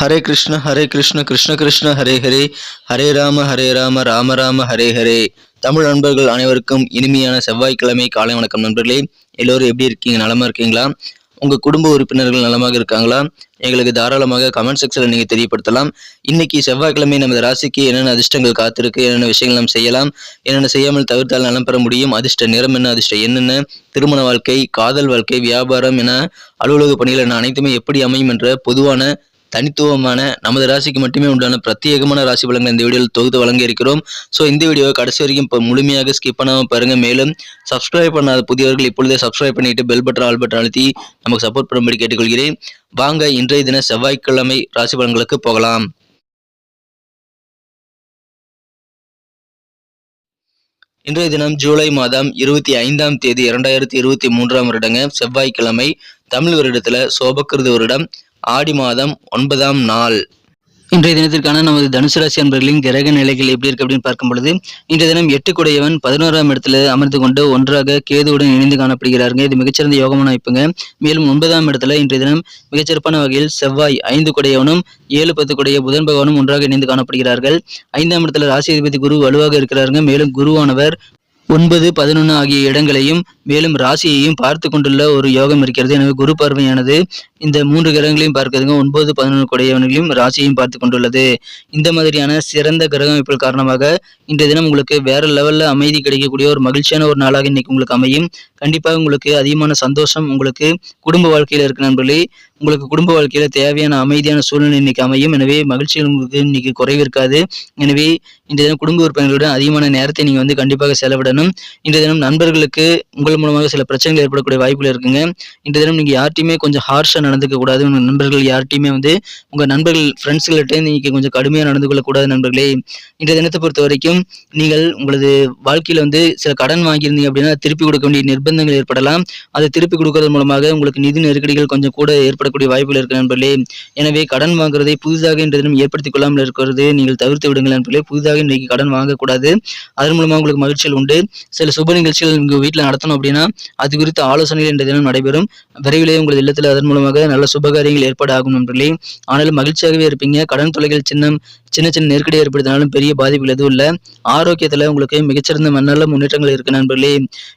ஹரே கிருஷ்ண ஹரே கிருஷ்ண கிருஷ்ண கிருஷ்ண ஹரே ஹரே. ஹரே ராம ஹரே ராம ராம ராம ஹரே ஹரே. தமிழ் நண்பர்கள் அனைவருக்கும் இனிமையான செவ்வாய்க்கிழமை காலை வணக்கம் நண்பர்களே. எல்லோரும் எப்படி இருக்கீங்க? நலமா இருக்கீங்களா? உங்க குடும்ப உறுப்பினர்கள் நலமாக இருக்காங்களா? எங்களுக்கு தாராளமாக கமெண்ட் செக்ஷனில் நீங்கள் தெரியப்படுத்தலாம். இன்னைக்கு செவ்வாய்க்கிழமை நமது ராசிக்கு என்னென்ன அதிர்ஷ்டங்கள் காத்திருக்கு என்னென்ன விஷயங்கள் நாம் செய்யலாம் என்னென்ன செய்யாமல் தவிர்த்தால் நலம் பெற முடியும் அதிர்ஷ்ட நிறம் என்ன அதிர்ஷ்டம் என்னென்ன திருமண வாழ்க்கை காதல் வாழ்க்கை வியாபாரம் என அலுவலக பணிகள் என அனைத்துமே எப்படி அமையும் என்ற பொதுவான தனித்துவமான நமது ராசிக்கு மட்டுமே உண்டான பிரத்யேகமான ராசி பலன்கள் இந்த வீடியோவில் தொகுத்து வழங்க இருக்கிறோம். ஸோ இந்த வீடியோவை கடைசி வரைக்கும் இப்போ முழுமையாக ஸ்கிப் பண்ணாமல் பாருங்க. மேலும் சப்ஸ்கிரைப் பண்ணாத புதியவர்கள் இப்பொழுதே சப்ஸ்கிரைப் பண்ணிட்டு பெல் பட்டன் ஆல் பட்டன் அழுத்தி நமக்கு சப்போர்ட் பண்ணும்படி கேட்டுக்கொள்கிறேன். வாங்க இன்றைய தின செவ்வாய்க்கிழமை ராசி பலன்களுக்கு போகலாம். இன்றைய தினம் ஜூலை மாதம் இருபத்தி ஐந்தாம் தேதி இரண்டாயிரத்தி இருபத்தி மூன்றாம் வருடங்க. செவ்வாய்க்கிழமை தமிழ் வருடத்துல சோபக்கிருது வருடம். ஆடி மாதம் ஒன்பதாம் நாள். இன்றைய தினத்திற்கான நமது தனுசு ராசி அன்பர்களின் கிரக நிலைகள் எப்படி இருக்கு அப்படின்னு பார்க்கும் பொழுது இன்றைய தினம் எட்டு குடையவன் பதினோராம் இடத்துல அமர்ந்து கொண்டு ஒன்றாக கேதுவுடன் இணைந்து காணப்படுகிறாருங்க. இது மிகச்சிறந்த யோகமான அமைப்புங்க மேலும் ஒன்பதாம் இடத்துல இன்றைய தினம் மிகச்சிறப்பான வகையில் செவ்வாய் ஐந்து குடையவனும் ஏழு பத்து குடைய புதன் பகவானும் ஒன்றாக இணைந்து காணப்படுகிறார்கள். ஐந்தாம் இடத்துல ராசி அதிபதி குரு வலுவாக இருக்கிறாருங்க. மேலும் குருவானவர் ஒன்பது பதினொன்று ஆகிய இடங்களையும் மேலும் ராசியையும் பார்த்து கொண்டுள்ள ஒரு யோகம் இருக்கிறது. எனவே குரு பார்வையானது இந்த மூன்று கிரகங்களையும் பார்க்கிறதுங்க. ஒன்பது பதினொன்று குடையவர்களையும் ராசியையும் பார்த்து கொண்டுள்ளது. இந்த மாதிரியான சிறந்த கிரக அமைப்புகள் காரணமாக இன்றைய தினம் உங்களுக்கு வேற லெவல்ல அமைதி கிடைக்கக்கூடிய ஒரு மகிழ்ச்சியான ஒரு நாளாக இன்னைக்கு உங்களுக்கு அமையும். கண்டிப்பாக உங்களுக்கு அதிகமான சந்தோஷம் உங்களுக்கு குடும்ப வாழ்க்கையில இருக்க நண்பர்களே. உங்களுக்கு குடும்ப வாழ்க்கையில தேவையான அமைதியான சூழ்நிலை இன்னைக்கு அமையும். எனவே மகிழ்ச்சிகள் உங்களுக்கு இன்னைக்கு குறைவு இருக்காது எனவே இன்றைய தினம் குடும்ப உறுப்பினர்களுடன் அதிகமான நேரத்தை நீங்கள் வந்து கண்டிப்பாக செலவிடணும். இன்றைய தினம் நண்பர்களுக்கு உங்கள் மூலமாக சில பிரச்சனைகள் ஏற்படக்கூடிய வாய்ப்புகள் இருக்குங்க. இன்றைய தினம் நீங்கள் யார்ட்டையுமே கொஞ்சம் ஹார்ஷாக நடந்துக்க கூடாது. உங்கள் நண்பர்கள் யார்ட்டையுமே வந்து உங்கள் நண்பர்கள் ஃப்ரெண்ட்ஸ்கிட்ட நீங்க கொஞ்சம் கடுமையாக நடந்து கொள்ளக்கூடாது நண்பர்களே. இன்றைய தினத்தை பொறுத்த வரைக்கும் நீங்கள் உங்களது வாழ்க்கையில் வந்து சில கடன் வாங்கியிருந்தீங்க அப்படின்னா திருப்பி கொடுக்க வேண்டிய நிர்பந்தங்கள் ஏற்படலாம். அதை திருப்பி கொடுக்கறது மூலமாக உங்களுக்கு நிதி நெருக்கடிகள் கொஞ்சம் கூட ஏற்படக்கூடிய வாய்ப்புகள் இருக்கு நண்பர்களே. எனவே கடன் வாங்குறதை புதிதாக இன்றைய தினம் ஏற்படுத்திக் கொள்ளாமல் இருக்கிறது நீங்கள் தவிர்த்து விடுங்கள் நண்பர்களே. புதிதாக இன்றைக்கு கடன் வாங்கக்கூடாது. அதன் மூலமாக உங்களுக்கு மகிழ்ச்சிகள் உண்டு. சில சுப நிகழ்ச்சிகள் உங்கள் வீட்டில் நடத்தணும் அப்படின்னா அது குறித்த ஆலோசனைகள் இன்றைய தினம் நடைபெறும். விரைவிலே உங்கள் இல்லத்தில் அதன் மூலமாக நல்ல சுபகாரியங்கள் ஏற்பாடாகும் நண்பர்களே. ஆனாலும் மகிழ்ச்சியாகவே இருப்பீங்க. கடன் தொலைகள் சின்னம் சின்ன சின்ன நெருக்கடி ஏற்படுத்தினாலும் பெரிய பாதிப்புகள் எதுவும் இல்லை. ஆரோக்கியத்தில் உங்களுக்கு மிகச்சிறந்த நல்ல முன்னேற்றங்கள் இருக்கு நண்பர்களே.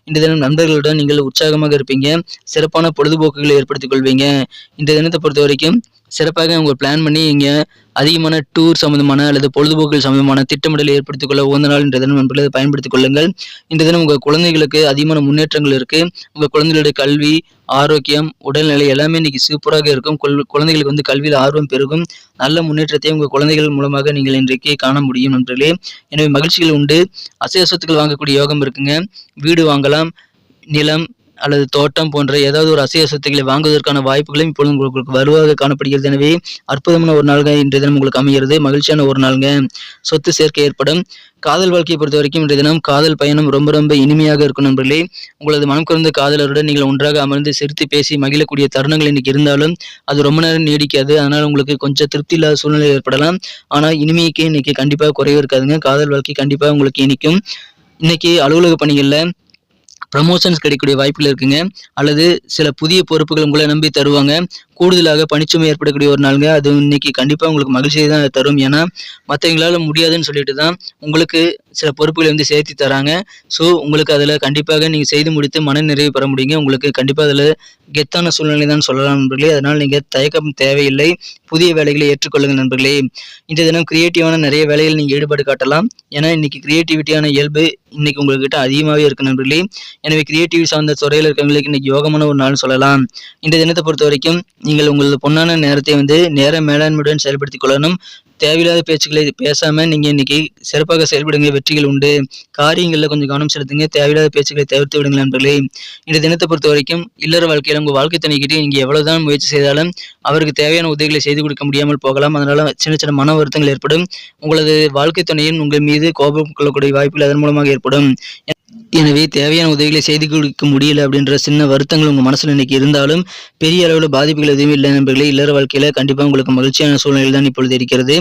இந்த தினம் நண்பர்களுடன் நீங்கள் உற்சாகமாக இருப்பீங்க. சிறப்பான பொழுதுபோக்குகளை ஏற்படுத்திக் கொள்வீங்க. இந்த தினத்தை பொறுத்த வரைக்கும் சிறப்பாக உங்கள் பிளான் பண்ணி இங்கே அதிகமான டூர் சம்மந்தமான அல்லது பொழுதுபோக்கு சம்மந்தமான திட்டமிடலை ஏற்படுத்திக் கொள்ள உகந்த நாள் இன்றைய தினம் நண்பர்களை பயன்படுத்திக் கொள்ளுங்கள். இந்த தினம் உங்கள் குழந்தைகளுக்கு அதிகமான முன்னேற்றங்கள் இருக்குது உங்கள் குழந்தைகளுடைய கல்வி ஆரோக்கியம் உடல்நிலை எல்லாமே இன்னைக்கு சூப்பராக இருக்கும். குழந்தைகளுக்கு வந்து கல்வியில் ஆர்வம் பெருகும். நல்ல முன்னேற்றத்தை உங்கள் குழந்தைகள் மூலமாக நீங்கள் இன்றைக்கு காண முடியும் நண்பர்களே. எனவே மகிழ்ச்சிகள் உண்டு. அசைய சொத்துக்கள் வாங்கக்கூடிய யோகம் இருக்குங்க. வீடு வாங்கலாம். நிலம் அல்லது தோட்டம் போன்ற ஏதாவது ஒரு அசைய சொத்துக்களை வாங்குவதற்கான வாய்ப்புகளும் இப்பொழுது உங்களுக்கு வலுவாக காணப்படுகிறது. எனவே அற்புதமான ஒரு நாள்க இன்றைய தினம் உங்களுக்கு அமைகிறது. மகிழ்ச்சியான ஒரு நாளுங்க. சொத்து சேர்க்கை ஏற்படும். காதல் வாழ்க்கையை பொறுத்த வரைக்கும் இன்றைய தினம் காதல் பயணம் ரொம்ப ரொம்ப இனிமையாக இருக்கும் நண்பர்களே. உங்களது மனம் குறைந்த காதலருடன் நீங்கள் ஒன்றாக அமர்ந்து சிரித்து பேசி மகிழக்கூடிய தருணங்கள் இன்னைக்கு இருந்தாலும் அது ரொம்ப நேரம் நீடிக்காது. அதனால் உங்களுக்கு கொஞ்சம் திருப்தி இல்லாத சூழ்நிலை ஏற்படலாம். ஆனால் இனிமைக்கு இன்னைக்கு கண்டிப்பாக குறைவு இருக்காதுங்க. காதல் வாழ்க்கை கண்டிப்பாக உங்களுக்கு இனிக்கும். இன்னைக்கு அலுவலக பணிகளில் ப்ரமோஷன்ஸ் கிடைக்கக்கூடிய வாய்ப்புகள் இருக்குங்க. அல்லது சில புதிய பொறுப்புகள் உங்களை நம்பி தருவாங்க. கூடுதலாக பணிச்சுமை ஏற்படக்கூடிய ஒரு நாளுங்க. அது இன்னைக்கு கண்டிப்பாக உங்களுக்கு மகிழ்ச்சியை தான் தரும். ஏன்னா மற்றவங்களால முடியாதுன்னு சொல்லிட்டு தான் உங்களுக்கு சில பொறுப்புகளை வந்து சேர்த்து தராங்க. ஸோ உங்களுக்கு அதில் கண்டிப்பாக நீங்கள் செய்து முடித்து மன நிறைவு பெற முடியுங்க. உங்களுக்கு கண்டிப்பாக அதில் கெத்தான சூழ்நிலை தான் சொல்லலாம் நண்பர்களே. அதனால் நீங்கள் தயக்கம் தேவையில்லை. புதிய வேலைகளை ஏற்றுக்கொள்ளுங்கள் நண்பர்களே. இன்றைய தினம் கிரியேட்டிவான நிறைய வேலைகள் நீங்கள் ஈடுபாடு காட்டலாம். ஏன்னா இன்னைக்கு கிரியேட்டிவிட்டியான இயல்பு இன்னைக்கு உங்கள்கிட்ட அதிகமாகவே இருக்கு நண்பர்களே. எனவே கிரியேட்டிவ் சார்ந்த துறையில் இருக்கிறவங்களுக்கு இன்னைக்கு யோகமான ஒரு நாள் சொல்லலாம். இந்த தினத்தை பொறுத்த வரைக்கும் நீங்கள் உங்களது பொன்னான நேரத்தை வந்து நேர மேலாண்மையுடன் செயல்படுத்திக் கொள்ளணும். தேவையில்லாத பேச்சுக்களை பேசாமல் நீங்கள் இன்னைக்கு சிறப்பாக செயல்படுங்க வெற்றிகள் உண்டு. காரியங்களில் கொஞ்சம் கவனம் செலுத்துங்க. தேவையில்லாத பேச்சுக்களை தவிர்த்து விடுங்க நண்பர்களே. இந்த தினத்தை பொறுத்த வரைக்கும் இல்லற வாழ்க்கையில் உங்கள் வாழ்க்கை துணைக்கிட்டு நீங்க எவ்வளவுதான் முயற்சி செய்தாலும் அவருக்கு தேவையான உதவிகளை செய்து கொடுக்க முடியாமல் போகலாம். அதனால் சின்ன சின்ன மன வருத்தங்கள் ஏற்படும். உங்களது வாழ்க்கை துணையின் உங்கள் மீது கோபம் கொள்ளக்கூடிய வாய்ப்புகள் அதன் மூலமாக ஏற்படும். எனவே தேவையான உதவிகளை செய்து கொடுக்க முடியல அப்படின்ற சின்ன வருத்தங்கள் உங்கள் மனசில் இன்றைக்கி இருந்தாலும் பெரிய அளவில் பாதிப்புகள் எதுவும் இல்லை நண்பர்களே. இல்லற வாழ்க்கையில் கண்டிப்பாக உங்களுக்கு மகிழ்ச்சியான சூழ்நிலை தான் இப்பொழுது இருக்கிறது.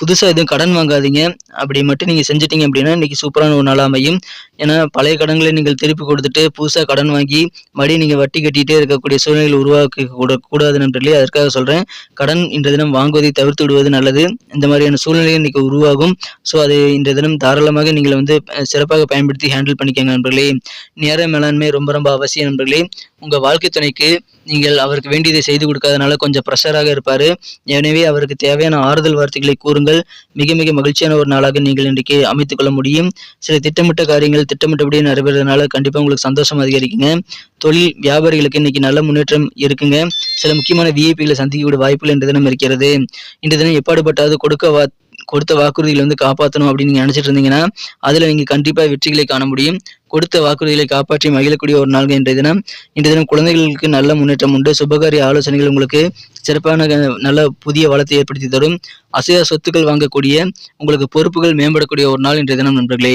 புதுசாக எதுவும் கடன் வாங்காதீங்க. அப்படி மட்டும் நீங்கள் செஞ்சிட்டீங்க அப்படின்னா இன்றைக்கி சூப்பரான ஒரு நாள் அமையும். ஏன்னா பழைய கடன்களை நீங்கள் திருப்பி கொடுத்துட்டு புதுசாக கடன் வாங்கி மறுபடியும் நீங்கள் வட்டி கட்டிகிட்டே இருக்கக்கூடிய சூழ்நிலைகள் உருவாக்க கூட கூடாது நண்பர்களே. அதற்காக சொல்கிறேன் கடன் இன்ற தினம் வாங்குவதை தவிர்த்து விடுவது நல்லது. இந்த மாதிரியான சூழ்நிலை இன்றைக்கி உருவாகும். ஸோ அது இன்றைய தினம் தாராளமாக நீங்கள் வந்து சிறப்பாக பயன்படுத்தி ஹேண்டில் பண்ணிக்கங்க. நண்பர்களே நேர மேலாண்மை ரொம்ப ரொம்ப அவசியம் நண்பர்களே. உங்க வாழ்க்கை துணைக்கு நீங்கள் அவருக்கு வேண்டியதை செய்து கொடுக்காதனால கொஞ்சம் ப்ரெஷராக இருப்பாரு. எனவே அவருக்கு தேவையான ஆறுதல் வார்த்தைகளை கூறுங்கள். மிக மிக மகிழ்ச்சியான ஒரு நாளாக நீங்கள் இன்றைக்கு அமைத்துக் கொள்ள முடியும். சில திட்டமிட்ட காரியங்கள் திட்டமிட்டபடியே நிறைவேறதுனால கண்டிப்பா உங்களுக்கு சந்தோஷம் அதிகரிக்குங்க. தொழில் வியாபாரிகளுக்கு இன்னைக்கு நல்ல முன்னேற்றம் இருக்குங்க. சில முக்கியமான விஐபிகளை சந்திக்கக்கூடிய வாய்ப்புகள் இன்று தினம் இருக்கிறது. இன்று தினம் எப்பாடுபட்டாவது கொடுக்க கொடுத்த வாக்குறுதிகளை வந்து காப்பாற்றணும் அப்படின்னு நீங்க நினைச்சிட்டு இருந்தீங்கன்னா அதுல நீங்கள் கண்டிப்பாக வெற்றிகளை காண முடியும். கொடுத்த வாக்குறுதிகளை காப்பாற்றி மகிழக்கூடிய ஒரு நாள் இன்றைய தினம். இன்றைய தினம் குழந்தைகளுக்கு நல்ல முன்னேற்றம் உண்டு. சுபகாரிய ஆலோசனைகள் உங்களுக்கு சிறப்பான நல்ல புதிய வளத்தை ஏற்படுத்தி தரும். அசையா சொத்துக்கள் வாங்கக்கூடிய உங்களுக்கு பொறுப்புகள் மேம்படக்கூடிய ஒரு நாள் இன்றைய தினம் நண்பர்களே.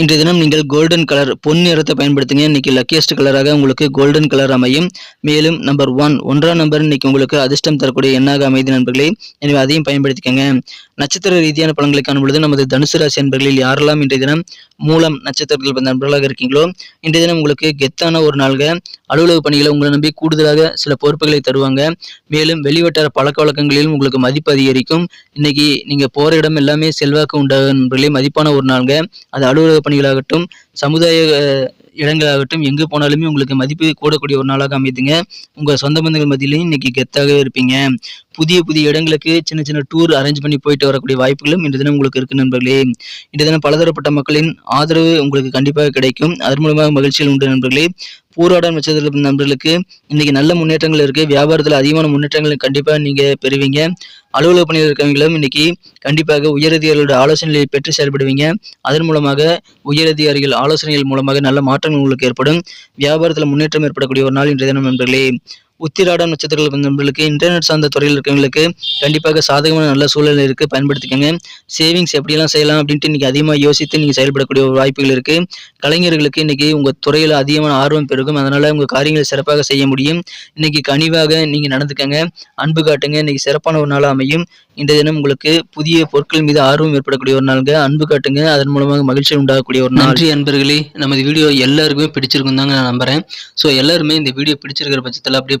இன்றைய தினம் நீங்கள் கோல்டன் கலர் பொன் நிறத்தை பயன்படுத்துங்க. இன்னைக்கு லக்கியஸ்ட் கலராக உங்களுக்கு கோல்டன் கலர் அமையும். மேலும் நம்பர் ஒன் ஒன்றாம் நம்பர் இன்னைக்கு உங்களுக்கு அதிர்ஷ்டம் தரக்கூடிய எண்ணாக அமைதி நண்பர்களே. எனவே அதையும் பயன்படுத்திக்கங்க. நட்சத்திர ரீதியான பலன்களை காணும் பொழுது நமது தனுசு ராசி நண்பர்களில் யாரெல்லாம் இன்றைய தினம் மூலம் நட்சத்திரத்தில் நண்பர்களாக இருக்கீங்களோ இன்றைய தினம் உங்களுக்கு கெத்தான ஒரு நாள்க. அலுவலக பணிகளை உங்களை நம்பி கூடுதலாக சில பொறுப்புகளை தருவாங்க. மேலும் வெளிவட்டார பழக்க வழக்கங்களிலும் உங்களுக்கு மதிப்பு அதிகரிக்கும். இன்னைக்கு நீங்க போற இடம் எல்லாமே செல்வாக்கு உண்டாகும் நண்பர்களே. மதிப்பான ஒரு நாள்க. அது அலுவலக பணிகளாகட்டும் சமுதாய இடங்களாகட்டும் எங்கு போனாலுமே உங்களுக்கு மதிப்பு கூடக்கூடிய ஒரு நாளாக அமைதுங்க. உங்க சொந்த பந்தங்கள் மத்தியிலையும் இன்னைக்கு கெத்தாக இருப்பீங்க. புதிய புதிய இடங்களுக்கு சின்ன சின்ன டூர் அரேஞ்ச் பண்ணி போயிட்டு வரக்கூடிய வாய்ப்புகளும் இன்று தினம் உங்களுக்கு இருக்கு நண்பர்களே. இன்று தினம் பலதரப்பட்ட மக்களின் ஆதரவு உங்களுக்கு கண்டிப்பாக கிடைக்கும். அதன் மூலமாக மகிழ்ச்சிகள் உண்டு நண்பர்களே. பூராடம் நட்சத்திர நண்பர்களுக்கு இன்னைக்கு நல்ல முன்னேற்றங்கள் இருக்கு. வியாபாரத்தில் அதிகமான முன்னேற்றங்கள் கண்டிப்பாக நீங்க பெறுவீங்க. அலுவலக பணியில் இருக்கவங்களும் இன்னைக்கு கண்டிப்பாக உயரதிகாரிகளோட ஆலோசனைகளை பெற்று செயல்படுவீங்க. அதன் மூலமாக உயரதிகாரிகள் ஆலோசனைகள் மூலமாக நல்ல மாற்றங்கள் உங்களுக்கு ஏற்படும். வியாபாரத்தில் முன்னேற்றம் ஏற்படக்கூடிய ஒரு நாள் இன்றைய தினம் நண்பர்களே. உத்திராடம் நட்சத்திரங்கள் நண்பர்களுக்கு இன்டர்நெட் சார்ந்த துறையில் இருக்கிறவங்களுக்கு கண்டிப்பாக சாதகமான நல்ல சூழல் இருக்குது பயன்படுத்திக்கோங்க. சேவிங்ஸ் எப்படியெல்லாம் செய்யலாம் அப்படின்ட்டு இன்றைக்கி அதிகமாக யோசித்து நீங்கள் செயல்படக்கூடிய ஒரு வாய்ப்புகள் இருக்குது கலைஞர்களுக்கு இன்றைக்கி உங்கள் துறையில் அதிகமான ஆர்வம் பெருகும். அதனால் உங்கள் காரியங்களை சிறப்பாக செய்ய முடியும். இன்றைக்கி கனிவாக நீங்கள் நடந்துக்கங்க. அன்பு காட்டுங்க. இன்றைக்கி சிறப்பான ஒரு நாளாக அமையும். இந்த தினம் உங்களுக்கு புதிய பொருட்கள் மீது ஆர்வம் ஏற்படக்கூடிய ஒரு நாளுங்க. அன்பு காட்டுங்க. அதன் மூலமாக மகிழ்ச்சி உண்டாகக்கூடிய ஒரு நாள். நன்றி அன்பர்களே. நமது வீடியோ எல்லாருக்குமே பிடிச்சிருக்கும் தாங்க நான் நம்புகிறேன் ஸோ எல்லாருமே இந்த வீடியோ பிடிச்சிருக்கிற பட்சத்தில் அப்படியே